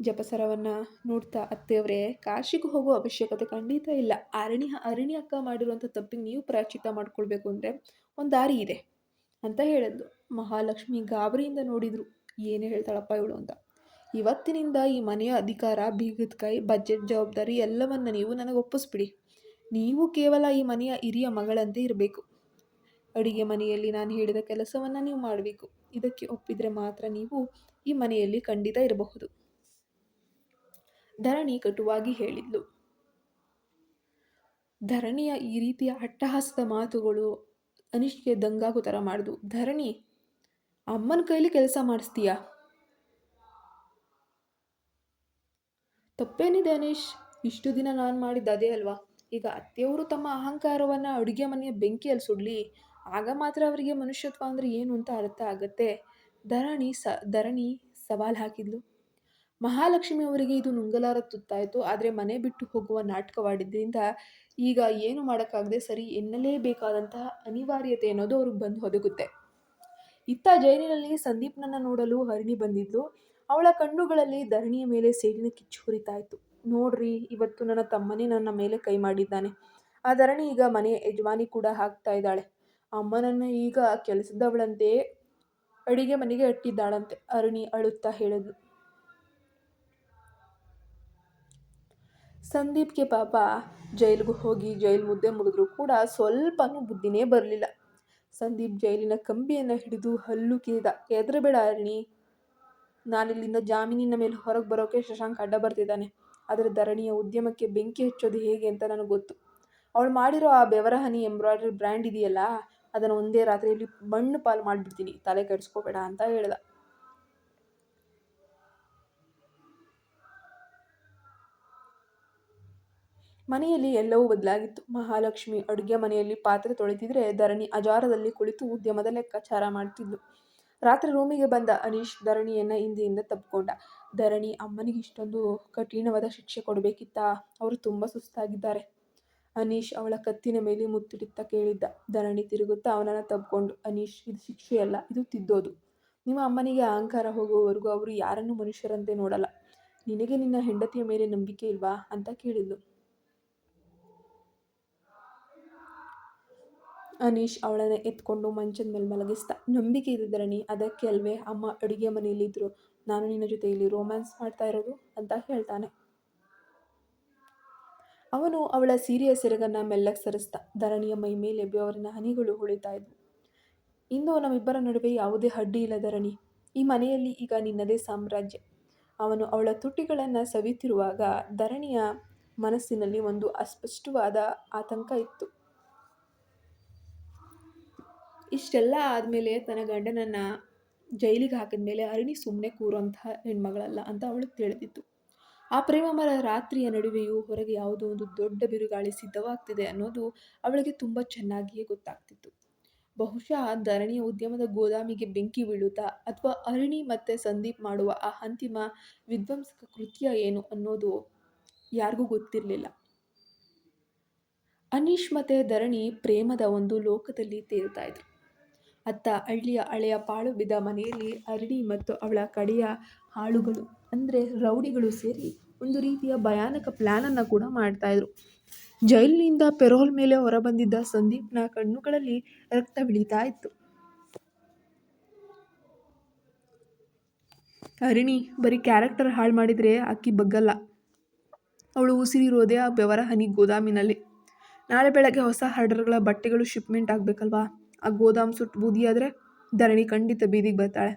ಜಪಸರವನ್ನು ನೋಡ್ತಾ ಅತ್ತೆಯವರೇ, ಕಾಶಿಗೂ ಹೋಗೋ ಅವಶ್ಯಕತೆ ಖಂಡಿತ ಇಲ್ಲ. ಅರಣಿ ಅರಣಿ ಅಕ್ಕ ಮಾಡಿರುವಂಥ ತಪ್ಪಿಗೆ ನೀವು ಪ್ರಾಚಿತ ಮಾಡ್ಕೊಳ್ಬೇಕು ಅಂದರೆ ಒಂದು ದಾರಿ ಇದೆ ಅಂತ ಹೇಳಿದ್ಲು. ಮಹಾಲಕ್ಷ್ಮಿ ಗಾಬರಿಯಿಂದ ನೋಡಿದ್ರು. ಏನೇ ಹೇಳ್ತಾಳಪ್ಪ ಇವಳು ಅಂತ. ಇವತ್ತಿನಿಂದ ಈ ಮನೆಯ ಅಧಿಕಾರ, ಬೀಗದ ಕೈ ಬಜೆಟ್ ಜವಾಬ್ದಾರಿ ಎಲ್ಲವನ್ನು ನೀವು ನನಗೆ ಒಪ್ಪಿಸ್ಬಿಡಿ. ನೀವು ಕೇವಲ ಈ ಮನೆಯ ಹಿರಿಯ ಮಗಳಂತೆ ಇರಬೇಕು. ಅಡಿಗೆ ಮನೆಯಲ್ಲಿ ನಾನು ಹೇಳಿದ ಕೆಲಸವನ್ನು ನೀವು ಮಾಡಬೇಕು. ಇದಕ್ಕೆ ಒಪ್ಪಿದರೆ ಮಾತ್ರ ನೀವು ಈ ಮನೆಯಲ್ಲಿ ಖಂಡಿತ ಇರಬಹುದು. ಧರಣಿ ಕಟುವಾಗಿ ಹೇಳಿದ್ಲು. ಧರಣಿಯ ಈ ರೀತಿಯ ಅಟ್ಟಹಾಸದ ಮಾತುಗಳು ಅನಿಷ್ಗೆ ದಂಗಾಗೋ ಥರ ಮಾಡಿದ್ವು ಧರಣಿ, ಅಮ್ಮನ ಕೈಲಿ ಕೆಲಸ ಮಾಡಿಸ್ತೀಯಾ? ತಪ್ಪೇನಿದೆ ಅನೀಶ್? ಇಷ್ಟು ದಿನ ನಾನು ಮಾಡಿದ್ದು ಅದೇ ಅಲ್ವಾ? ಈಗ ಅತ್ತೆಯವರು ತಮ್ಮ ಅಹಂಕಾರವನ್ನು ಅಡುಗೆ ಮನೆಯ ಬೆಂಕಿಯಲ್ಲಿ ಸುಡಲಿ, ಆಗ ಮಾತ್ರ ಅವರಿಗೆ ಮನುಷ್ಯತ್ವ ಅಂದರೆ ಏನು ಅಂತ ಅರ್ಥ ಆಗುತ್ತೆ. ಧರಣಿ ಸ, ಧರಣಿ ಸವಾಲು ಹಾಕಿದ್ಲು. ಮಹಾಲಕ್ಷ್ಮಿ ಅವರಿಗೆ ಇದು ನುಂಗಲಾರ ತುತ್ತಾಯಿತು, ಆದರೆ ಮನೆ ಬಿಟ್ಟು ಹೋಗುವ ನಾಟಕವಾಡಿದ್ದರಿಂದ ಈಗ ಏನು ಮಾಡೋಕ್ಕಾಗದೆ ಸರಿ ಎನ್ನಲೇಬೇಕಾದಂತಹ ಅನಿವಾರ್ಯತೆ ಅನ್ನೋದು ಅವ್ರಿಗೆ ಬಂದು ಒದಗುತ್ತೆ. ಇತ್ತ ಜೈಲಿನಲ್ಲಿ ಸಂದೀಪ್ನನ್ನು ನೋಡಲು ಹರಿಣಿ ಬಂದಿದ್ಲು. ಅವಳ ಕಣ್ಣುಗಳಲ್ಲಿ ಧರಣಿಯ ಮೇಲೆ ಸೇಡಿನ ಕಿಚ್ಚು ಹುರಿತಾಯಿತು. ನೋಡ್ರಿ, ಇವತ್ತು ನನ್ನ ತಮ್ಮನೇ ನನ್ನ ಮೇಲೆ ಕೈ ಮಾಡಿದ್ದಾನೆ. ಆ ಧರಣಿ ಈಗ ಮನೆ ಯಜಮಾನಿ ಕೂಡ ಹಾಕ್ತಾ ಇದ್ದಾಳೆ. ಅಮ್ಮನನ್ನು ಈಗ ಕೆಲಸದವಳಂತೆಯೇ ಅಡಿಗೆ ಮನೆಗೆ ಅಟ್ಟಿದ್ದಾಳಂತೆ, ಅರುಣಿ ಅಳುತ್ತಾ ಹೇಳಿದ್ಲು ಸಂದೀಪ್ಗೆ ಪಾಪ ಜೈಲಿಗೆ ಹೋಗಿ ಜೈಲು ಮುದ್ದೆ ಮುಗಿದ್ರು ಕೂಡ ಸ್ವಲ್ಪನೂ ಬುದ್ಧಿನೇ ಬರಲಿಲ್ಲ. ಸಂದೀಪ್ ಜೈಲಿನ ಕಂಬಿಯನ್ನು ಹಿಡಿದು ಹಲ್ಲು ಕಿರಿದ ಎದ್ರ ಬೇಡ ಅರಣಿ. ನಾನಿಲ್ಲಿಂದ ಜಾಮೀನಿನ ಮೇಲೆ ಹೊರಗೆ ಬರೋಕೆ ಶಶಾಂಕ್ ಅಡ್ಡ ಬರ್ತಿದ್ದಾನೆ. ಆದರೆ ಧರಣಿಯ ಉದ್ಯಮಕ್ಕೆ ಬೆಂಕಿ ಹಚ್ಚೋದು ಹೇಗೆ ಅಂತ ನನಗೆ ಗೊತ್ತು. ಅವಳು ಮಾಡಿರೋ ಆ ಬೆವರಹನಿ ಎಂಬ್ರಾಯ್ಡ್ರಿ ಬ್ರ್ಯಾಂಡ್ ಇದೆಯಲ್ಲ, ಅದನ್ನು ಒಂದೇ ರಾತ್ರಿಯಲ್ಲಿ ಮಣ್ಣು ಪಾಲು ಮಾಡಿಬಿಡ್ತೀನಿ, ತಲೆ ಕೆಡಿಸ್ಕೋಬೇಡ ಅಂತ ಹೇಳ್ದ. ಮನೆಯಲ್ಲಿ ಎಲ್ಲವೂ ಬದಲಾಗಿತ್ತು. ಮಹಾಲಕ್ಷ್ಮಿ ಅಡುಗೆ ಮನೆಯಲ್ಲಿ ಪಾತ್ರೆ ತೊಳೆತಿದ್ರೆ ಧರಣಿ ಅಜಾರದಲ್ಲಿ ಕುಳಿತು ಉದ್ಯಮದ ಲೆಕ್ಕಾಚಾರ ಮಾಡ್ತಿದ್ಲು. ರಾತ್ರಿ ರೂಮಿಗೆ ಬಂದ ಅನೀಶ್ ಧರಣಿಯನ್ನು ಹಿಂದೆಯಿಂದ ತಬ್ಕೊಂಡ ಧರಣಿ, ಅಮ್ಮನಿಗೆ ಇಷ್ಟೊಂದು ಕಠಿಣವಾದ ಶಿಕ್ಷೆ ಕೊಡಬೇಕಿತ್ತಾ? ಅವರು ತುಂಬ ಸುಸ್ತಾಗಿದ್ದಾರೆ. ಅನೀಶ್ ಅವಳ ಕತ್ತಿನ ಮೇಲೆ ಮುತ್ತಿಡುತ್ತಾ ಕೇಳಿದ್ದ. ಧರಣಿ ತಿರುಗುತ್ತಾ ಅವನನ್ನು ತಬ್ಕೊಂಡು ಅನೀಶ್, ಇದು ಶಿಕ್ಷೆಯಲ್ಲ, ಇದು ತಿದ್ದೋದು. ನಿಮ್ಮ ಅಮ್ಮನಿಗೆ ಅಹಂಕಾರ ಹೋಗುವವರೆಗೂ ಅವರು ಯಾರನ್ನು ಮನುಷ್ಯರಂತೆ ನೋಡಲ್ಲ. ನಿನಗೆ ನಿನ್ನ ಹೆಂಡತಿಯ ಮೇಲೆ ನಂಬಿಕೆ ಇಲ್ವಾ? ಅಂತ ಕೇಳಿದ್ಲು. ಅನೀಶ್ ಅವಳನ್ನು ಎತ್ಕೊಂಡು ಮಂಚದ ಮೇಲೆ ಮಲಗಿಸ್ತ, ನಂಬಿಕೆ ಇದೆ ಧರಣಿ ಅದಕ್ಕೆ ಅಲ್ವೇ? ಅಮ್ಮ ಅಡುಗೆ ಮನೆಯಲ್ಲಿದ್ದರು ನಾನು ನಿನ್ನ ಜೊತೆ ಇಲ್ಲಿ ರೋಮ್ಯಾನ್ಸ್ ಮಾಡ್ತಾ ಇರೋದು ಅಂತ ಹೇಳ್ತಾನೆ. ಅವನು ಅವಳ ಸೀರೆಯ ಸೆರಗನ್ನು ಮೆಲ್ಲಗೆ ಸರಿಸ್ದ ಧರಣಿಯ ಮೈ ಮೇಲೆ ಬೆವರಿನ ಹನಿಗಳು ಹೊಳಿತಾ ಇದ್ವು. ಇಂದು ನಮ್ಮಿಬ್ಬರ ನಡುವೆ ಯಾವುದೇ ಅಡ್ಡಿ ಇಲ್ಲ ಧರಣಿ, ಈ ಮನೆಯಲ್ಲಿ ಈಗ ನಿನ್ನದೇ ಸಾಮ್ರಾಜ್ಯ. ಅವನು ಅವಳ ತುಟಿಗಳನ್ನು ಸವಿತಿರುವಾಗ ಧರಣಿಯ ಮನಸ್ಸಿನಲ್ಲಿ ಒಂದು ಅಸ್ಪಷ್ಟವಾದ ಆತಂಕ ಇತ್ತು. ಇಷ್ಟೆಲ್ಲ ಆದಮೇಲೆ ತನ್ನ ಗಂಡನನ್ನು ಜೈಲಿಗೆ ಹಾಕಿದ ಮೇಲೆ ಅರಣಿ ಸುಮ್ಮನೆ ಕೂರುವಂತಹ ಹೆಣ್ಮಗಳಲ್ಲ ಅಂತ ಅವಳಿಗೆ ತಿಳಿದಿತ್ತು. ಆ ಪ್ರೇಮಮರ ರಾತ್ರಿಯ ನಡುವೆಯೂ ಹೊರಗೆ ಯಾವುದೋ ಒಂದು ದೊಡ್ಡ ಬಿರುಗಾಳಿ ಸಿದ್ಧವಾಗ್ತಿದೆ ಅನ್ನೋದು ಅವಳಿಗೆ ತುಂಬ ಚೆನ್ನಾಗಿಯೇ ಗೊತ್ತಾಗ್ತಿತ್ತು. ಬಹುಶಃ ಧರಣಿಯ ಉದ್ಯಮದ ಗೋದಾಮಿಗೆ ಬೆಂಕಿ ಬೀಳುತ್ತಾ ಅಥವಾ ಅರಣಿ ಮತ್ತು ಸಂದೀಪ್ ಮಾಡುವ ಆ ಅಂತಿಮ ವಿಧ್ವಂಸಕ ಕೃತ್ಯ ಏನು ಅನ್ನೋದು ಯಾರಿಗೂ ಗೊತ್ತಿರಲಿಲ್ಲ. ಅನೀಶ್ ಮತ್ತು ಧರಣಿ ಪ್ರೇಮದ ಒಂದು ಲೋಕದಲ್ಲಿ ತೇಲ್ತಾ ಇದ್ರು. ಅತ್ತ ಹಳ್ಳಿಯ ಹಳೆಯ ಪಾಳು ಬಿದ್ದ ಮನೆಯಲ್ಲಿ ಅರಣಿ ಮತ್ತು ಅವಳ ಕಡೆಯ ಆಳುಗಳು ಅಂದರೆ ರೌಡಿಗಳು ಸೇರಿ ಒಂದು ರೀತಿಯ ಭಯಾನಕ ಪ್ಲ್ಯಾನನ್ನು ಕೂಡ ಮಾಡ್ತಾಯಿದ್ರು ಜೈಲಿನಿಂದ ಪೆರೋಲ್ ಮೇಲೆ ಹೊರಬಂದಿದ್ದ ಸಂದೀಪ್ನ ಕಣ್ಣುಗಳಲ್ಲಿ ರಕ್ತ ಬಿಳಿತಾ ಇತ್ತು. ಹರಿಣಿ ಬರೀ ಕ್ಯಾರೆಕ್ಟರ್ ಹಾಳು ಮಾಡಿದರೆ ಅಕ್ಕಿ ಬಗ್ಗಲ್ಲ. ಅವಳು ಉಸಿರಿರೋದೇ ಆ ಬೆವರ ಹನಿ ಗೋದಾಮಿನಲ್ಲಿ. ನಾಳೆ ಬೆಳಗ್ಗೆ ಹೊಸ ಹರ್ಡರ್ಗಳ ಬಟ್ಟೆಗಳು ಶಿಪ್ಮೆಂಟ್ ಆಗಬೇಕಲ್ವಾ? ಆ ಗೋದಾಮ್ ಸುಟ್ಟು ಬೂದಿಯಾದರೆ ಧರಣಿ ಖಂಡಿತ ಬೀದಿಗೆ ಬರ್ತಾಳೆ.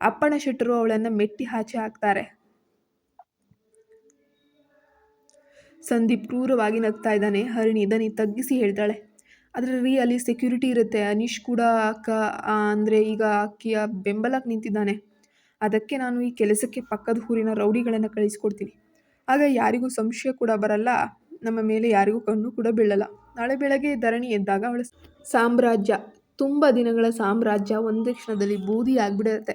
ಅಪ್ಪಣ ಶೆಟ್ಟರು ಅವಳನ್ನು ಮೆಟ್ಟಿ ಆಚೆ ಹಾಕ್ತಾರೆ. ಸಂದೀಪ್ ಕ್ರೂರವಾಗಿ ನಗ್ತಾ ಇದ್ದಾನೆ. ಹರಿಣಿ ದನಿ ತಗ್ಗಿಸಿ ಹೇಳ್ತಾಳೆ. ಅದರ ರೀ ಅಲ್ಲಿ ಸೆಕ್ಯೂರಿಟಿ ಇರುತ್ತೆ. ಅನೀಶ್ ಕೂಡ ಅಕ್ಕ ಅಂದರೆ ಈಗ ಅಕ್ಕಿಯ ಬೆಂಬಲಕ್ಕೆ ನಿಂತಿದ್ದಾನೆ. ಅದಕ್ಕೆ ನಾನು ಈ ಕೆಲಸಕ್ಕೆ ಪಕ್ಕದ ಊರಿನ ರೌಡಿಗಳನ್ನು ಕಳಿಸ್ಕೊಡ್ತೀನಿ. ಆಗ ಯಾರಿಗೂ ಸಂಶಯ ಕೂಡ ಬರಲ್ಲ. ನಮ್ಮ ಮೇಲೆ ಯಾರಿಗೂ ಕಣ್ಣು ಕೂಡ ಬೀಳಲ್ಲ. ನಾಳೆ ಬೆಳಗ್ಗೆ ಧರಣಿ ಎದ್ದಾಗ ಅವಳ ಸಾಮ್ರಾಜ್ಯ. ತುಂಬ ದಿನಗಳ ಸಾಮ್ರಾಜ್ಯ ಒಂದೇ ಕ್ಷಣದಲ್ಲಿ ಬೂದಿ ಆಗಿಬಿಡತ್ತೆ.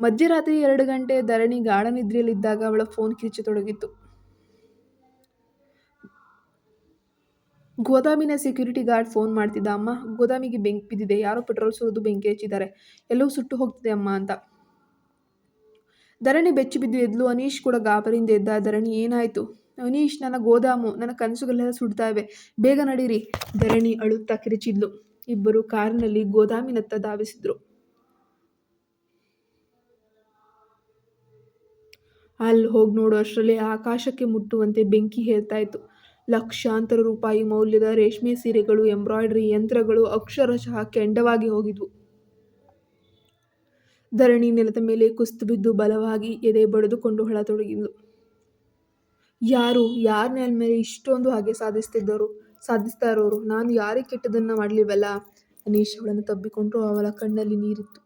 ಮಧ್ಯರಾತ್ರಿ ಎರಡು ಗಂಟೆ ಧರಣಿ ಗಾಢ ನಿದ್ರೆಯಲ್ಲಿದ್ದಾಗ ಅವಳ ಫೋನ್ ಕಿರಿಚತೊಡಗಿತ್ತು ಗೋದಾಮಿನ ಸೆಕ್ಯೂರಿಟಿ ಗಾರ್ಡ್ ಫೋನ್ ಮಾಡ್ತಿದ್ದ, ಅಮ್ಮ, ಗೋದಾಮಿಗೆ ಬೆಂಕಿ ಬಿದ್ದಿದೆ. ಯಾರೋ ಪೆಟ್ರೋಲ್ ಸುರಿದು ಬೆಂಕಿ ಹಚ್ಚಿದ್ದಾರೆ. ಎಲ್ಲವೂ ಸುಟ್ಟು ಹೋಗ್ತಿದೆ ಅಮ್ಮ ಅಂತ. ಧರಣಿ ಬೆಚ್ಚಿ ಬಿದ್ದು ಎದ್ಲು. ಅನೀಶ್ ಕೂಡ ಗಾಬರಿಯಿಂದ ಎದ್ದ ಧರಣಿ ಏನಾಯಿತು? ಅನೀಶ್ ನನ್ನ ಗೋದಾಮು, ನನ್ನ ಕನಸುಗಳೆಲ್ಲ ಸುಡ್ತಾ ಇವೆ ಬೇಗ ನಡೀರಿ. ಧರಣಿ ಅಳುತ್ತಾ ಕಿರಿಚಿದ್ಲು. ಇಬ್ಬರು ಕಾರಿನಲ್ಲಿ ಗೋದಾಮಿನತ್ತ ಧಾವಿಸಿದ್ರು. ಅಲ್ಲಿ ಹೋಗಿ ನೋಡೋ ಅಷ್ಟರಲ್ಲಿ ಆಕಾಶಕ್ಕೆ ಮುಟ್ಟುವಂತೆ ಬೆಂಕಿ ಹೇಳ್ತಾ ಇತ್ತು. ಲಕ್ಷಾಂತರ ರೂಪಾಯಿ ಮೌಲ್ಯದ ರೇಷ್ಮೆ ಸೀರೆಗಳು, ಎಂಬ್ರಾಯ್ಡ್ರಿ ಯಂತ್ರಗಳು ಅಕ್ಷರಶಃ ಕೆಂಡವಾಗಿ ಹೋಗಿದ್ವು. ಧರಣಿ ನೆಲದ ಮೇಲೆ ಕುಸ್ತು ಬಿದ್ದು ಬಲವಾಗಿ ಎದೆ ಬಡಿದುಕೊಂಡು ಹೊಳತೊಡಗಿದ್ಲು. ಯಾರು, ಯಾರ ನೆಲ ಮೇಲೆ ಇಷ್ಟೊಂದು ಹಾಗೆ ಸಾಧಿಸ್ತಿದ್ದರು, ಸಾಧಿಸ್ತಾ ಇರೋರು? ನಾನು ಯಾರಿಗೆ ಕೆಟ್ಟದನ್ನು ಮಾಡಲಿವಲ್ಲ? ಅನೀಶ್ ಅವಳನ್ನು ತಬ್ಬಿಕೊಂಡು ಅವಳ ಕಣ್ಣಲ್ಲಿ ನೀರಿತ್ತು.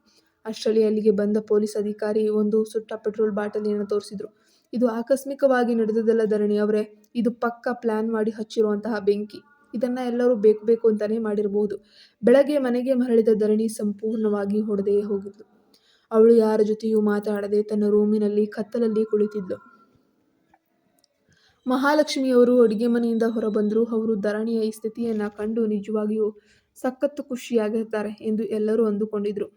ಅಷ್ಟರಲ್ಲಿ ಅಲ್ಲಿಗೆ ಬಂದ ಪೊಲೀಸ್ ಅಧಿಕಾರಿ ಒಂದು ಸುಟ್ಟ ಪೆಟ್ರೋಲ್ ಬಾಟಲಿಯನ್ನು ತೋರಿಸಿದ್ರು. ಇದು ಆಕಸ್ಮಿಕವಾಗಿ ನಡೆದದಲ್ಲ ಧರಣಿ ಅವರೇ. ಇದು ಪಕ್ಕ ಪ್ಲಾನ್ ಮಾಡಿ ಹಚ್ಚಿರುವಂತಹ ಬೆಂಕಿ. ಇದನ್ನ ಎಲ್ಲರೂ ಬೇಕು ಬೇಕು ಅಂತಾನೆ ಮಾಡಿರಬಹುದು ಬೆಳಗ್ಗೆ ಮನೆಗೆ ಮರಳಿದ ಧರಣಿ ಸಂಪೂರ್ಣವಾಗಿ ಹೊಡೆದೇ ಹೋಗಿದ್ಲು ಅವಳು ಯಾರ ಜೊತೆಯೂ ಮಾತಾಡದೆ ತನ್ನ ರೂಮಿನಲ್ಲಿ ಕತ್ತಲಲ್ಲಿ ಕುಳಿತಿದ್ಲು. ಮಹಾಲಕ್ಷ್ಮಿಯವರು ಅಡುಗೆ ಮನೆಯಿಂದ ಹೊರಬಂದರು ಅವರು ಧರಣಿಯ ಈ ಸ್ಥಿತಿಯನ್ನು ಕಂಡು ನಿಜವಾಗಿಯೂ ಸಖತ್ತು ಖುಷಿಯಾಗಿರ್ತಾರೆ ಎಂದು ಎಲ್ಲರೂ ಅಂದುಕೊಂಡಿದ್ರು.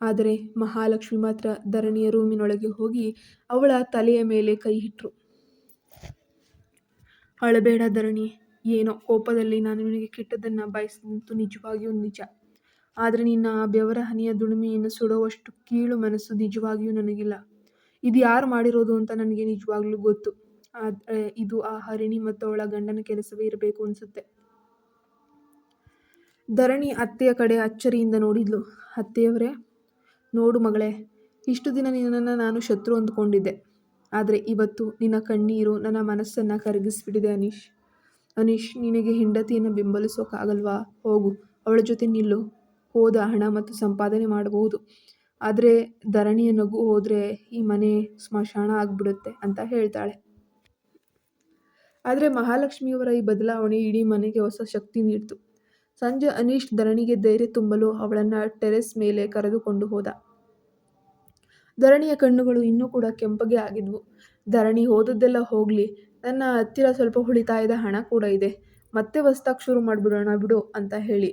ಆದರೆ ಮಹಾಲಕ್ಷ್ಮಿ ಮಾತ್ರ ಧರಣಿಯ ರೂಮಿನೊಳಗೆ ಹೋಗಿ ಅವಳ ತಲೆಯ ಮೇಲೆ ಕೈ ಇಟ್ಟರು ಅಳಬೇಡ ಧರಣಿ, ಏನೋ ಕೋಪದಲ್ಲಿ ನಾನು ನಿನಗೆ ಕೆಟ್ಟದನ್ನು ಬಯಸಿದಂತೂ ನಿಜವಾಗಿಯೂ ನಿಜ. ಆದರೆ ನಿನ್ನ ಆ ಬೆವರ ಹನಿಯ ದುಡಿಮೆಯನ್ನು ಸುಡುವಷ್ಟು ಕೀಳು ಮನಸ್ಸು ನಿಜವಾಗಿಯೂ ನನಗಿಲ್ಲ. ಇದು ಯಾರು ಮಾಡಿರೋದು ಅಂತ ನನಗೆ ನಿಜವಾಗ್ಲೂ ಗೊತ್ತು. ಇದು ಆ ಹರಿಣಿ ಮತ್ತು ಅವಳ ಗಂಡನ ಕೆಲಸವೇ ಇರಬೇಕು ಅನಿಸುತ್ತೆ. ಧರಣಿ ಅತ್ತೆಯ ಕಡೆ ಅಚ್ಚರಿಯಿಂದ ನೋಡಿದ್ಲು. ಅತ್ತೆಯವರೇ, ನೋಡು ಮಗಳೇ, ಇಷ್ಟು ದಿನ ನಿನ್ನನ್ನು ನಾನು ಶತ್ರು ಅಂದುಕೊಂಡಿದ್ದೆ. ಆದರೆ ಇವತ್ತು ನಿನ್ನ ಕಣ್ಣೀರು ನನ್ನ ಮನಸ್ಸನ್ನು ಕರಗಿಸ್ಬಿಟ್ಟಿದೆ ಅನೀಶ್. ಅನೀಶ್, ನಿನಗೆ ಹೆಂಡತಿಯನ್ನು ಬೆಂಬಲಿಸೋಕ್ಕಾಗಲ್ವಾ ಹೋಗು, ಅವಳ ಜೊತೆ ನಿಲ್ಲು. ಹೋದ ಹಣ ಮತ್ತು ಸಂಪಾದನೆ ಮಾಡಬಹುದು. ಆದರೆ ಧರಣಿಯ ನಗು ಹೋದರೆ ಈ ಮನೆ ಸ್ಮಶಾನ ಆಗಿಬಿಡುತ್ತೆ ಅಂತ ಹೇಳ್ತಾಳೆ. ಆದರೆ ಮಹಾಲಕ್ಷ್ಮಿಯವರ ಈ ಬದಲಾವಣೆ ಇಡೀ ಮನೆಗೆ ಹೊಸ ಶಕ್ತಿ ನೀಡಿತು. ಸಂಜೆ ಅನೀಶ್ ಧರಣಿಗೆ ಧೈರ್ಯ ತುಂಬಲು ಅವಳನ್ನು ಟೆರೆಸ್ ಮೇಲೆ ಕರೆದುಕೊಂಡು ಹೋದ. ಧರಣಿಯ ಕಣ್ಣುಗಳು ಇನ್ನೂ ಕೂಡ ಕೆಂಪಗೆ ಆಗಿದ್ವು. ಧರಣಿ ಹೋದದ್ದೆಲ್ಲ ಹೋಗಲಿ, ನನ್ನ ಹತ್ತಿರ ಸ್ವಲ್ಪ ಉಳಿತಾಯದ ಹಣ ಕೂಡ ಇದೆ. ಮತ್ತೆ ಹೊಸ್ದಾಗಿ ಶುರು ಮಾಡಿಬಿಡೋಣ ಬಿಡು ಅಂತ ಹೇಳಿ.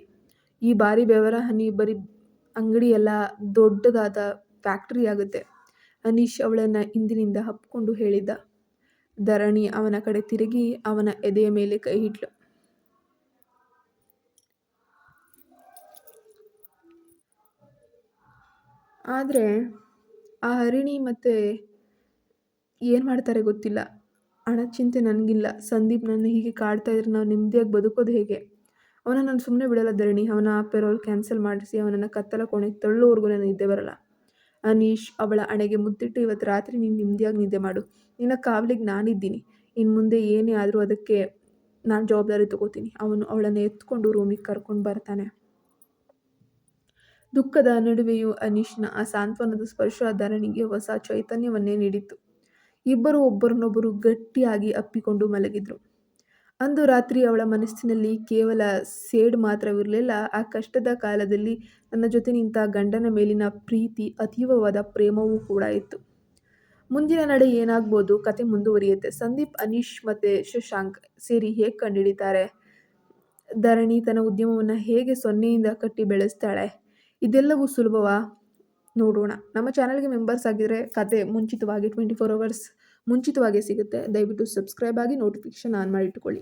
ಈ ಬಾರಿ ಬೆವರ ಹನಿ ಬರೀ ಅಂಗಡಿಯೆಲ್ಲ ದೊಡ್ಡದಾದ ಫ್ಯಾಕ್ಟ್ರಿ ಆಗುತ್ತೆ. ಅನೀಶ್ ಅವಳನ್ನು ಇಂದಿನಿಂದ ಹಪ್ಪಿಕೊಂಡು ಹೇಳಿದ್ದ. ಧರಣಿ ಅವನ ಕಡೆ ತಿರುಗಿ ಅವನ ಎದೆಯ ಮೇಲೆ ಕೈ ಇಟ್ಲು. ಆದರೆ ಆ ಹರಿಣಿ ಮತ್ತೆ ಏನು ಮಾಡ್ತಾರೆ ಗೊತ್ತಿಲ್ಲ. ಹಣ ಚಿಂತೆ ನನಗಿಲ್ಲ. ಸಂದೀಪ್ ನನ್ನ ಹೀಗೆ ಕಾಡ್ತಾ ಇದ್ರೆ ನಾವು ನೆಮ್ಮದಿಯಾಗಿ ಬದುಕೋದು ಹೇಗೆ? ಅವನ ನಾನು ಸುಮ್ಮನೆ ಬಿಡಲ್ಲ ಧರಣಿ. ಅವನ ಪೆರೋಲ್ ಕ್ಯಾನ್ಸಲ್ ಮಾಡಿಸಿ ಅವನನ್ನು ಕತ್ತಲ ಕೋಣೆಗೆ ತಳ್ಳೋವರೆಗೂ ನಾನು ನಿದ್ದೆ ಬರಲ್ಲ. ಅನೀಶ್, ಅವಳ ಹಣೆಗೆ ಮುದ್ದಿಟ್ಟು ಇವತ್ತು ರಾತ್ರಿ ನೀನು ನೆಮ್ಮದಿಯಾಗಿ ನಿದ್ದೆ ಮಾಡು. ನಿನ್ನ ಕಾವಲಿಗೆ ನಾನಿದ್ದೀನಿ. ಇನ್ನು ಮುಂದೆ ಏನೇ ಆದರೂ ಅದಕ್ಕೆ ನಾನು ಜವಾಬ್ದಾರಿ ತಗೋತೀನಿ. ಅವನು ಅವಳನ್ನು ಎತ್ಕೊಂಡು ರೂಮಿಗೆ ಕರ್ಕೊಂಡು ಬರ್ತಾನೆ. ದುಃಖದ ನಡುವೆಯೂ ಅನಿಶ್ನ ಆ ಸಾಂತ್ವನದ ಸ್ಪರ್ಶ ಧರಣಿಗೆ ಹೊಸ ಚೈತನ್ಯವನ್ನೇ ನೀಡಿತ್ತು. ಇಬ್ಬರು ಒಬ್ಬರನ್ನೊಬ್ಬರು ಗಟ್ಟಿಯಾಗಿ ಅಪ್ಪಿಕೊಂಡು ಮಲಗಿದ್ರು. ಅಂದು ರಾತ್ರಿ ಅವಳ ಮನಸ್ಸಿನಲ್ಲಿ ಕೇವಲ ಸೇಡ್ ಮಾತ್ರವಿರಲಿಲ್ಲ, ಆ ಕಷ್ಟದ ಕಾಲದಲ್ಲಿ ನನ್ನ ಜೊತೆ ನಿಂತ ಗಂಡನ ಮೇಲಿನ ಪ್ರೀತಿ, ಅತೀವವಾದ ಪ್ರೇಮವೂ ಕೂಡ ಇತ್ತು. ಮುಂದಿನ ನಡೆ ಏನಾಗ್ಬೋದು? ಕತೆ ಮುಂದುವರಿಯುತ್ತೆ. ಸಂದೀಪ್, ಅನೀಶ್ ಮತ್ತು ಶಶಾಂಕ್ ಸೇರಿ ಹೇಗೆ ಕಂಡುಹಿಡಿತಾರೆ ಧರಣಿ ತನ್ನ ಉದ್ಯಮವನ್ನು ಹೇಗೆ ಸೊನ್ನೆಯಿಂದ ಕಟ್ಟಿ ಬೆಳೆಸ್ತಾಳೆ? ಇದೆಲ್ಲವೂ ಸುಲಭವಾ? ನೋಡೋಣ. ನಮ್ಮ ಚಾನಲ್ಗೆ ಮೆಂಬರ್ಸ್ ಆಗಿದ್ರೆ ಕತೆ ಮುಂಚಿತವಾಗಿ ಟ್ವೆಂಟಿ ಫೋರ್ ಅವರ್ಸ್ ಮುಂಚಿತವಾಗಿ ಸಿಗುತ್ತೆ. ದಯವಿಟ್ಟು ಸಬ್ಸ್ಕ್ರೈಬ್ ಆಗಿ ನೋಟಿಫಿಕೇಷನ್ ಆನ್ ಮಾಡಿ ಇಟ್ಕೊಳ್ಳಿ